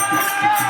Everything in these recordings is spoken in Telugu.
Yeah.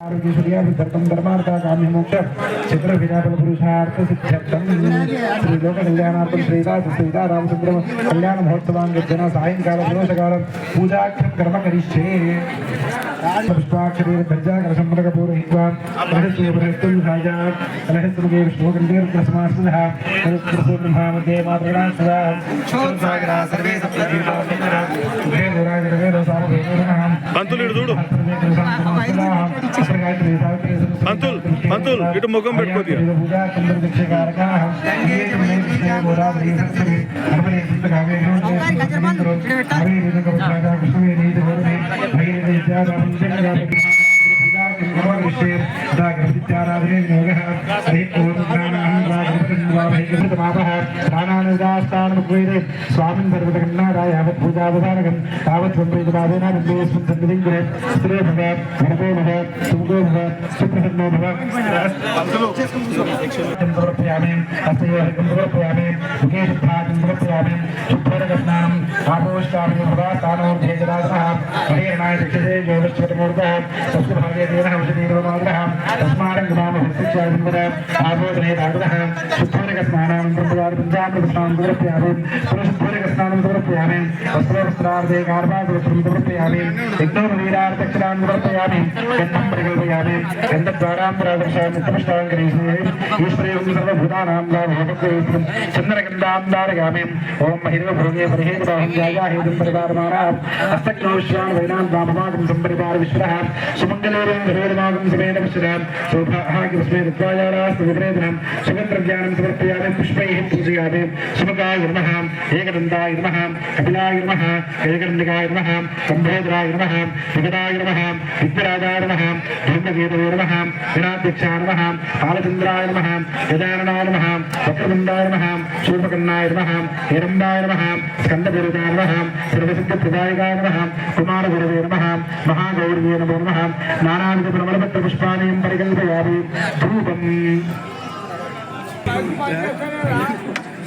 ఆరోగ్యశ్రీయాది దర్పం ధర్మార్థ కామ్య మోక్షం చిత్ర విజాపల పురుషార్థ సిద్ధ్యర్థం శ్రీలోక కళ్యాణార్థం శ్రీదాస సీతా రామచంద్ర కళ్యాణ మహోత్సవాంగ సాయంకాల పంతులు చూడు పంతుల్ పంతుల్ ఇటు ముఖం పెట్టుకోది స్వామిన్ യോഗാസ്ഥാനമുഖേന സ്വാമിൻ സർവതകണ്ണാരായ യാവത് പൂജാവതാരകൻ താവത് സംപ്രീതപാദേന ബിന്ദേസ്മിൻ സന്നിധിം ഗുണ സ്ത്രീ ഭവ ഗണപോ ഭവ സുഖോ ഭവ സുപ്രസന്നോ ഭവ സമർപ്പയാമേ അസ്തയോർഗം സമർപ്പയാമേ മുഖേ ശുദ്ധാജം സമർപ്പയാമേ ശുദ്ധരകസ്നാനം ആപോഷ്ടാമേ ഭവ സ്ഥാനോർജേജരാജനഃ ഹരേണായ ദക്ഷതേ യോഗശ്വരമൂർത്തഃ തസ്യ ഭാഗ്യേന ഔഷധീരവമാഗ്രഹ തസ്മാരംഗമാമ ഹൃത്തിച്ചാജന്മന ആപോദനേ താടുതഃ ശുദ്ധരകസ്നാനം പ്രസാദ പഞ്ചാമൃത ദൂരപ്പയാമേൻ പുരുഷഭൂരികസ്നാനം ദൂരപ്പയാമേൻ വസ്ത്രവസ്ത്രാർദ്ധേകാർഭാ ദൂരം ദൂരപ്പയാമേൻ യജ്ഞോപവീരാർത്ഥക്ഷരാൻ ദൂരപ്പയാമേൻ യജ്ഞം പ്രകൽപയാമേൻ ഗന്ധദ്വാരാന്തരാദർശാൻ ഉത്തമഷ്ടാങ്കരീശ്വരേ ഈശ്വരയും സർവഭൂതാനാം ലാഭവക്രേശ്വരം ചന്ദ്രഗന്ധാം ധാരയാമേൻ ഓം മഹിരവഭോഗേ പരിഹേതാഹം ജായാഹേതും പരിപാലമാനാം അസ്തഗ്നോശ്വാൻ വൈനാം ദാമമാകം സംപരിപാല വിശ്വഃ സുമംഗലേരം ഗുരുവരമാകം സമേന വിശ്വരാം ശോഭാഹാകി വിസ്മേ ഋത്വായാലാസ്തു വിവേദനം സുഗന്ധദ്യാനം സമർപ്പയാമേ പുഷ്പൈ പൂജയാമേ పూజయామి సుమకాయ నమః ఏకదంతాయ నమః కపిలాయ నమః ఏకదండికాయ నమః కంభోదరాయ నమః విగదాయ నమః విద్యరాజాయ నమః ధూమకేతవే నమః వినాధ్యక్షాయ నమః బాలచంద్రాయ నమః గజాననాయ నమః వక్రతుండాయ నమః శూర్పకర్ణాయ నమః హిరంబాయ నమః స్కందపూరితాయ నమః సర్వసిద్ధప్రదాయకాయ నమః కుమారగురవే నమః మహాగౌరవే నమో నమః నానావిధ ప్రబలపత్ర పుష్పాణీం పరికల్పయామి. ధూపం.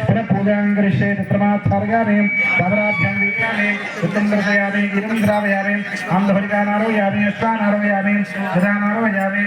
పునః పూజాం కరిష్యే తత్రమాత్సారయామి పాదరాభ్యాం వీక్షామి ఉత్తం దర్శయామి గిరం శ్రావయామి ఆంధ్రహరికానారోయామి అశ్వానారోయామి గజానారోయామి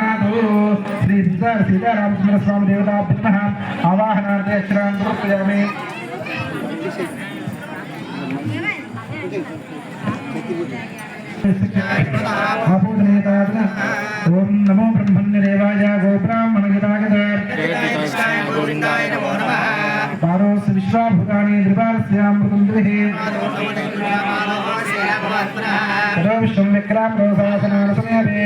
ಮಹಾಧೋ ಶ್ರೀ ಸೀತಾರಾಮಚಂದ್ರ ಸ್ವಾಮಿ ದೇವತಾಭ್ಯಮಃ ಆವಾಹನಾರ್ಥ ಅಕ್ಷರಾನ್ ಸಮರ್ಪಯಾಮಿ ಓಂ ನಮೋ ಬ್ರಹ್ಮಣ್ಯ ದೇವಾಯ ಗೋಬ್ರಾಹ್ಮಣ ಗಿರಾಗದ ಗೋವಿಂದಾಯ ನಮೋ ನಮಃ पारोस विश्वाभूतानि नृपारस्यामृतन्दुभिः रविश्वं विक्रामरोसासनासने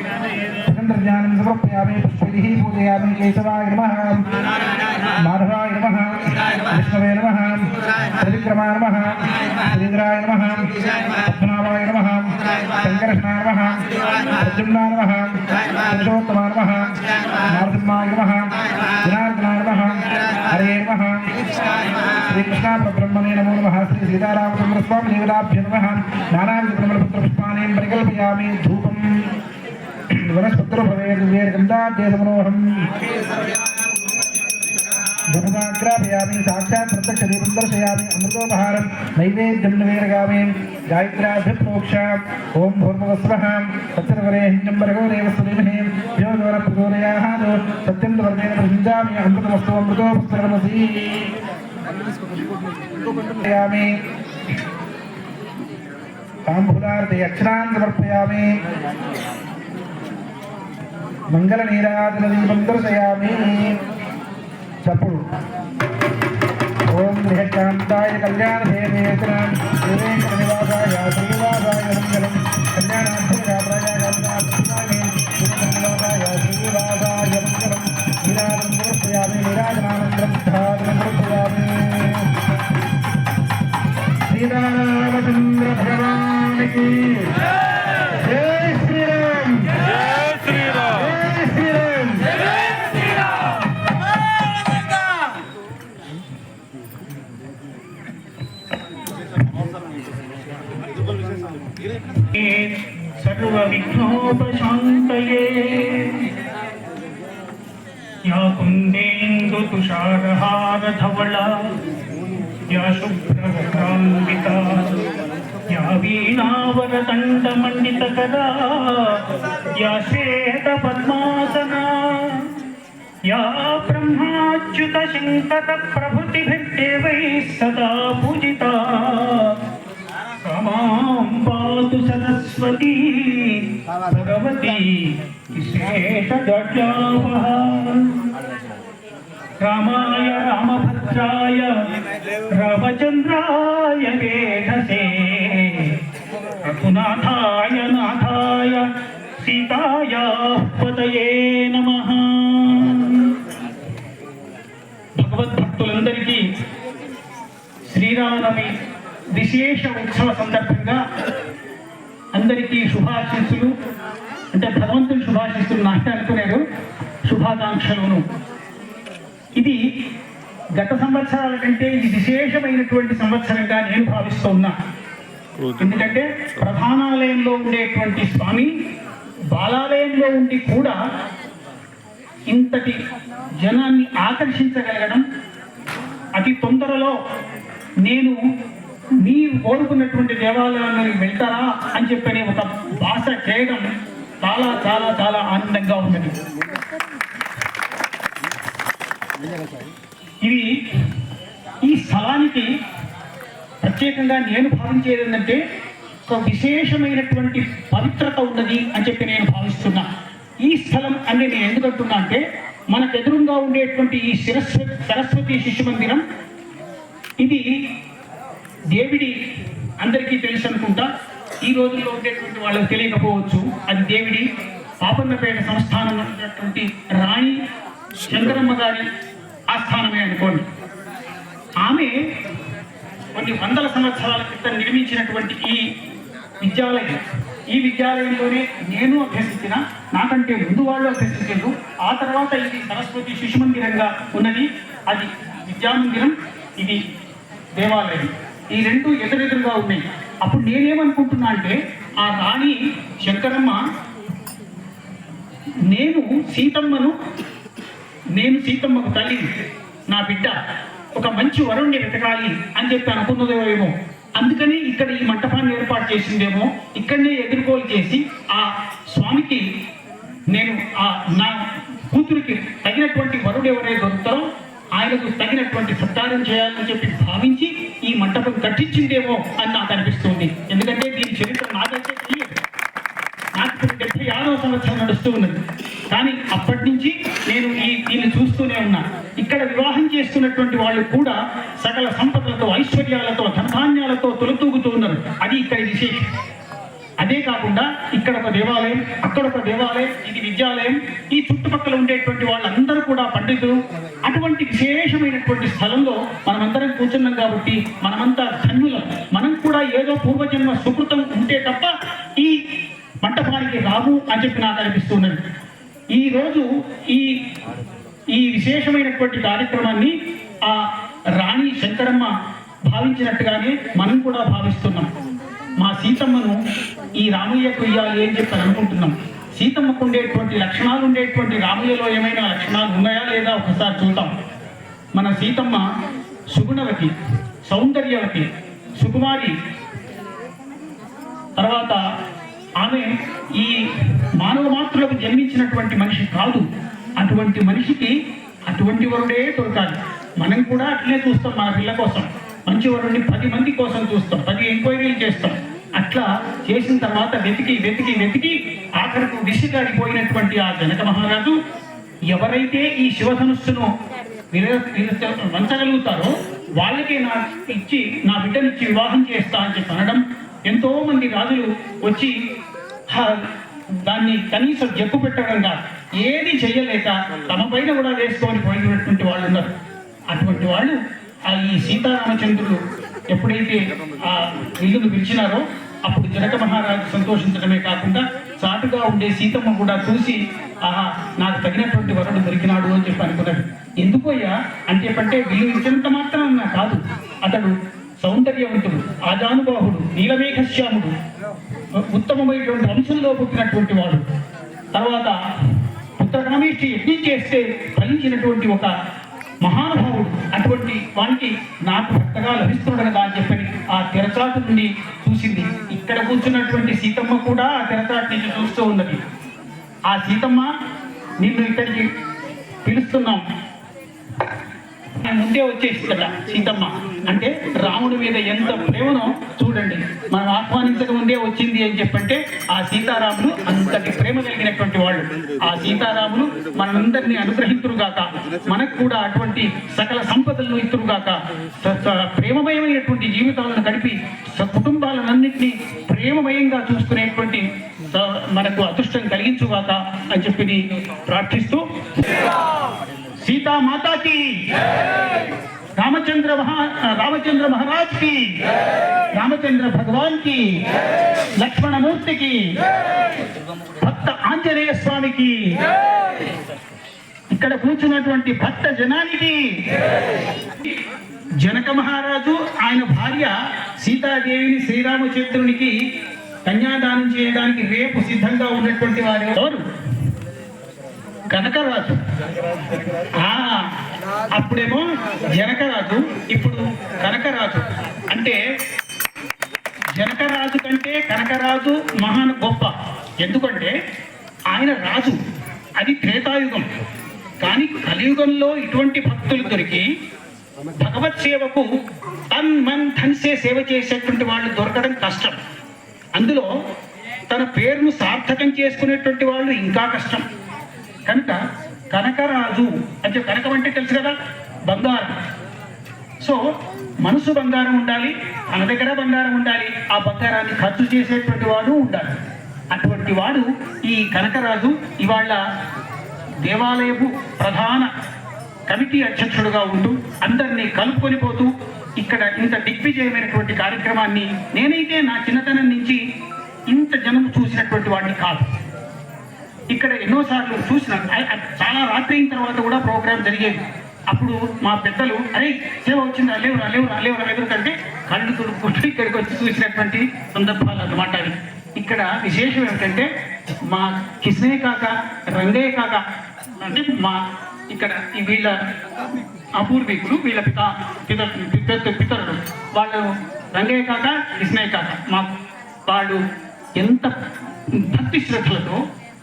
इन्द्रजानं समर्पयामि पुष्पैः पूजयामि केशवाय नमः माधवाय नमः विष्णवे नमः त्रिविक्रमाय नमः श्रीन्द्राय नमः पद्मनाभाय नमः शङ्करष्णाय नमः अर्जुनाय नमः पुरुषोत्तमाय नमः नारसिंहाय नमः जनार्दनाय नमः हरे नमः श्रीकृष्णा नमो नमः श्री सीतारामचन्द्रस्वामिदेवताभ्य नमः नानाविधप्रमलपुत्रपुष्पाणि परिकल्पयामि धूपम् నమः నానావిధ పుత్రపుష్పాణి పరికల్పయామి ధూపం వనస్పత్రభవేర్గంధాద్యేతమనోహం ధూపాగ్రాపయామి సాక్షాత్ ప్రత్యక్ష దీపం దర్శయామి అమృతోపహారం నైవేద్యం నివేదగామి గాయత్రాభ్యప్రోక్ష ఓం భూర్భువస్వః సత్యవరేహింజం భర్గవదేవ సుధీమహి యోగవర ప్రచోదయాహాదు మంగళ నీరాజన దీపం దర్శయామి. చప్పుడు. ఓం గృహకాంతాయ కళ్యాణ దేవేతన దేవేంద్ర శ్రీనివాసాయ మంగళం. కళ్యాణాయ ప్రజాగంధాయ శ్రీనివాసాయ మంగళం. నీరాజనం సమర్పయామి నీరాజనానందరం సాధనం సమర్పయామి శ్రీరామచంద్ర భగవానికి కంఠమండిత కదా యాశ్వేత పద్మాసన. యా బ్రహ్మాచ్యుత శంకర ప్రభుతిభిర్దేవై సదా పూజిత. మాం పాతు సరస్వతీ. భగవతి విశేషజట్యావహ రామాయ రామభద్రాయ రామచంద్రాయ వేదసే రఘునాథాయ నాథాయ సీతాయ పతయే నమ భగవద్భక్తులందరికీ శ్రీరామనమి విశేష ఉత్సవ సందర్భంగా అందరికీ శుభాశీస్సులు. అంటే భగవంతుని శుభాశీస్సులు నాకే అనుకున్నారు శుభాకాంక్షలను. ఇది గత సంవత్సరాల కంటే ఇది విశేషమైనటువంటి సంవత్సరంగా నేను భావిస్తూ ఉన్నా. ఎందుకంటే ప్రధానాలయంలో ఉండేటువంటి స్వామి బాలాలయంలో ఉండి కూడా ఇంతటి జనాన్ని ఆకర్షించగలగడం అతి తొందరలో నేను మీరు కోరుకున్నటువంటి దేవాలయానికి వెళ్తారా అని చెప్పని ఒక భాష చేయడం చాలా చాలా చాలా ఆనందంగా ఉన్నది. ఇది ఈ స్థలానికి ప్రత్యేకంగా నేను భావించేది ఏంటంటే ఒక విశేషమైనటువంటి పవిత్రత ఉన్నది అని చెప్పి నేను భావిస్తున్నా. ఈ స్థలం అని నేను ఎందుకు అంటున్నా అంటే మనకు ఎదురుగా ఉండేటువంటి ఈ సరస్వతి సరస్వతి శిశు మందిరం ఇది దేవిడి అందరికీ తెలుసు అనుకుంటా. ఈ రోజుల్లో ఉండేటువంటి వాళ్ళకి తెలియకపోవచ్చు అది దేవిడి పాపన్నపేట సంస్థానం ఉన్నటువంటి రాణి శంకరమ్మ గారి ఆస్థానమే అనుకోండి. ఆమె కొన్ని వందల సంవత్సరాల క్రితం నిర్మించినటువంటి ఈ విద్యాలయం. ఈ విద్యాలయంలోనే నేను అభ్యసించిన నాకంటే ముందు వాళ్ళు అభ్యసించారు. ఆ తర్వాత ఇది సరస్వతి శిశు మందిరంగా ఉన్నది. అది విద్యామందిరం ఇది దేవాలయం. ఈ రెండు ఎదురెదురుగా ఉన్నాయి. అప్పుడు నేనేమనుకుంటున్నా అంటే ఆ రాణి శంకరమ్మ నేను సీతమ్మను నేను సీతమ్మకు తల్లి నా బిడ్డ. ఒక మంచి వరుణ్ణి వెతకాలి అని చెప్పి అనుకున్నదేమో. ఏమో అందుకని ఇక్కడ ఈ మంటపాన్ని ఏర్పాటు చేసిందేమో. ఇక్కడనే ఎదుర్కోలు చేసి ఆ స్వామికి నేను ఆ నా కూతురికి తగినటువంటి వరుడు ఎవరైతే దొరుకుతారో ఆయనకు తగినటువంటి సత్కారం చేయాలని చెప్పి భావించి ఈ మంటపం కట్టించిందేమో అని నాకు అనిపిస్తుంది. ఎందుకంటే దీని చరిత్ర నాకైతే తెలియదు. నాకు ఇప్పుడు డెబ్బై ఆరో సంవత్సరం నడుస్తూ ఉన్నది. కానీ అప్పటి నుంచి నేను ఈ దీన్ని చూస్తూనే ఉన్నా. ఇక్కడ వివాహం చేస్తున్నటువంటి వాళ్ళు కూడా సకల సంపదలతో ఐశ్వర్యాలతో ధనధాన్యాలతో తొలతూగుతూ ఉన్నారు. అది ఇక్కడ విశేషం. అదే కాకుండా ఇక్కడ ఒక దేవాలయం అక్కడ ఒక దేవాలయం ఇది విద్యాలయం. ఈ చుట్టుపక్కల ఉండేటువంటి వాళ్ళందరూ కూడా పండితులు అటువంటి విశేషమైనటువంటి స్థలంలో మనమందరం కూర్చున్నాం కాబట్టి మనమంతా ధన్యులం. మనం కూడా ఏదో పూర్వజన్మ సుకృతం ఉంటే తప్ప ఈ మంటపానికి రాము అని చెప్పి నాకు అనిపిస్తున్నది ఈ రోజు ఈ ఈ విశేషమైనటువంటి కార్యక్రమాన్ని ఆ రాణి శంకరమ్మ భావించినట్టుగానే మనం కూడా భావిస్తున్నాం. మా సీతమ్మను ఈ రామయ్యకు ఇయ్యాలి అని చెప్పి అనుకుంటున్నాం. సీతమ్మకు ఉండేటువంటి లక్షణాలు ఉండేటువంటి రామయ్యలో ఏమైనా లక్షణాలు ఉన్నాయా లేదా ఒకసారి చూద్దాం. మన సీతమ్మ సుగుణవతి సౌందర్యవతి సుకుమారి. తర్వాత ఆమె ఈ మానవ మాత్రులకు జన్మించినటువంటి మనిషి కాదు. అటువంటి మనిషికి అటువంటి వరుడే దొరకాలి. మనం కూడా అట్లే చూస్తాం మన పిల్ల కోసం. మంచి వరుడిని పది మంది కోసం చూస్తాం పది ఎంక్వైరీలు చేస్తాం. అట్లా చేసిన తర్వాత వెతికి వెతికి వెతికి ఆఖరకు విసిగాడిపోయినటువంటి ఆ జనక మహారాజు ఎవరైతే ఈ శివధనుస్సును వంచగలుగుతారో వాళ్ళకే నా ఇచ్చి నా బిడ్డనిచ్చి వివాహం చేస్తా అని చెప్పి అనడం. ఎంతో మంది రాజులు వచ్చి దాన్ని కనీసం జప్పు పెట్టడం కాదు. ఏది చేయలేక తమ పైన కూడా వేసుకొని పోయినటువంటి వాళ్ళు ఉన్నారు. అటువంటి వాళ్ళు ఆ ఈ సీతారామచంద్రులు ఎప్పుడైతే ఆ ఇల్లును పిలిచినారో అప్పుడు జనక మహారాజు సంతోషించడమే కాకుండా చాటుగా ఉండే సీతమ్మ కూడా చూసి ఆహా నాకు తగినటువంటి వరుడు దొరికినాడు అని చెప్పి అనుకున్నాడు. ఎందుకోయ్యా అంటే అంటే వీళ్ళు ఇచ్చినంత మాత్రం కాదు. అతడు సౌందర్యవంతుడు ఆజానుబాహుడు నీలమేఘశ్యాముడు ఉత్తమమైనటువంటి వంశంలో పుట్టినటువంటి వాడు. తర్వాత పుత్రకామేష్టి యజ్ఞం చేస్తే ఫలించినటువంటి ఒక మహానుభావుడు అటువంటి వానికి నాకు భర్తగా లభిస్తున్నాడు కదా అని చెప్పని ఆ తెరచాటు నుండి చూసింది. ఇక్కడ కూర్చున్నటువంటి సీతమ్మ కూడా ఆ తెరచాటు నుంచి చూస్తూ ఉన్నది. ఆ సీతమ్మ నిన్ను ఇక్కడికి పిలుస్తున్నాం. ముందే వచ్చేసి కదా సీతమ్మ. అంటే రాముడి మీద ఎంత ప్రేమనో చూడండి. మనం ఆహ్వానించక ముందే వచ్చింది అని చెప్పంటే ఆ సీతారాములు అంతటి ప్రేమ కలిగినటువంటి వాళ్ళు. ఆ సీతారాములు మనందరినీ అనుగ్రహితురుగాక. మనకు కూడా అటువంటి సకల సంపదలను ఇస్తురుగాక. ప్రేమమయమైనటువంటి జీవితాలను గడిపి స- కుటుంబాలన్నింటినీ ప్రేమమయంగా చూసుకునేటువంటి మనకు అదృష్టం కలిగించుగాక అని చెప్పి ప్రార్థిస్తూ सीता माता की रामचंद्र महा रामचंद्र महाराज की रामचंद्र भगवान की लक्ष्मण मूर्ति की భక్త ఆంజనేయ స్వామికి ఇక్కడ కూర్చున్నటువంటి భక్త జనానికి జనక మహారాజు ఆయన భార్య సీతాదేవిని శ్రీరామచంద్రునికి కన్యాదానం చేయడానికి రేపు సిద్ధంగా ఉన్నటువంటి వారు ఎవరు కనకరాజు అప్పుడేమో జనకరాజు ఇప్పుడు కనకరాజు. అంటే జనకరాజు కంటే కనకరాజు మహాన్ గొప్ప. ఎందుకంటే ఆయన రాజు. అది త్రేతాయుగం. కానీ కలియుగంలో ఇటువంటి భక్తులు దొరికి భగవత్ సేవకు తన్ మన్ ధన్సే సేవ చేసేటువంటి వాళ్ళు దొరకడం కష్టం. అందులో తన పేరును సార్థకం చేసుకునేటువంటి వాళ్ళు ఇంకా కష్టం. కనుక కనకరాజు అంటే కనకం అంటే తెలుసు కదా? బంగారం. సో మనసు బంగారం ఉండాలి తన దగ్గర బంగారం ఉండాలి ఆ బంగారాన్ని ఖర్చు చేసేటువంటి వాడు ఉండాలి. అటువంటి వాడు ఈ కనకరాజు ఇవాళ దేవాలయపు ప్రధాన కమిటీ అధ్యక్షుడుగా ఉంటూ అందరినీ కలుపుకొని పోతూ ఇక్కడ ఇంత దిగ్విజయమైనటువంటి కార్యక్రమాన్ని నేనైతే నా చిన్నతనం నుంచి ఇంత జనం చూసినటువంటి వాడిని కాదు. ఇక్కడ ఎన్నోసార్లు చూసినాను. చాలా రాత్రి అయిన తర్వాత కూడా ప్రోగ్రామ్ జరిగేది. అప్పుడు మా పెద్దలు అరే సేవ వచ్చిందా? లేవురా లేవురా లేవురా ఎదురుకంటే కళ్ళు తుడుపుకుంటూ ఇక్కడికి వచ్చి చూసినటువంటి సందర్భాలు అన్నమాట ఇక్కడ విశేషం ఏమిటంటే మా కిసే కాక రంగయ్య కాక అంటే మా ఇక్కడ వీళ్ళ అపూర్వీకులు వీళ్ళ పిత పిత పితరుడు వాళ్ళు రంగయ్య కాక కిస్నయ్య కాక. మా వాళ్ళు ఎంత భక్తి శ్రద్ధలతో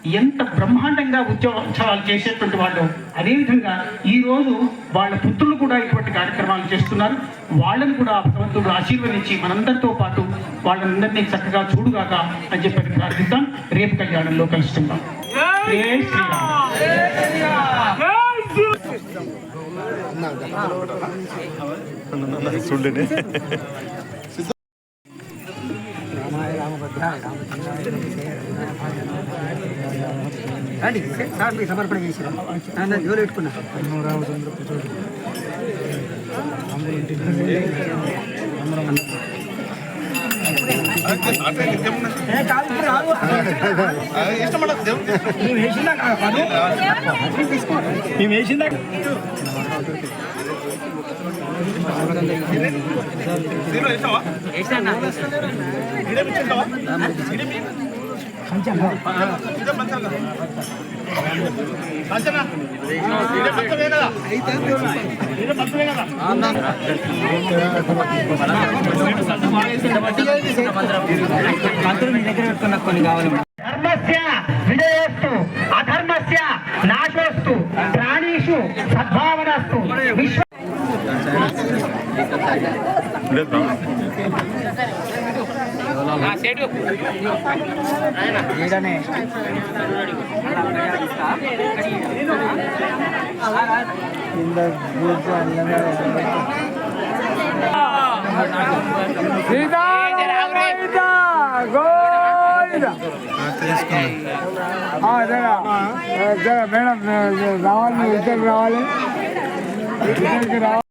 ఎంత బ్రహ్మాండంగా ఉద్యోగ ఉత్సవాలు చేసేటువంటి వాళ్ళు అదేవిధంగా ఈ రోజు వాళ్ళ పుత్రులు కూడా ఇటువంటి కార్యక్రమాలు చేస్తున్నారు. వాళ్ళని కూడా భగవంతుడు ఆశీర్వదించి మనందరితో పాటు వాళ్ళందరినీ చక్కగా చూడుగాక అని చెప్పి ప్రార్థిద్దాం. రేపు కళ్యాణంలో కలుసుకుందాం. జై శ్రీరామ్. సుళ్ళనే రండి. సార్ మీకు సమర్పణ చేసిరా? నన్ను జోలు పెట్టుకున్నా. మేము వేసిందా కాదు? మేము వేసిందా వేసినా మంత్రులు మీ దగ్గర పెట్టుకున్న కొన్ని కావాలి ధర్మస్య విజయోస్తు అధర్మస్య నాశోస్తు ప్రాణీషు సద్భావనస్తు విశ్వ లేదు మేడం రావాలి ఇద్దరు రావాలి. ఇద్దరికి రావాలి.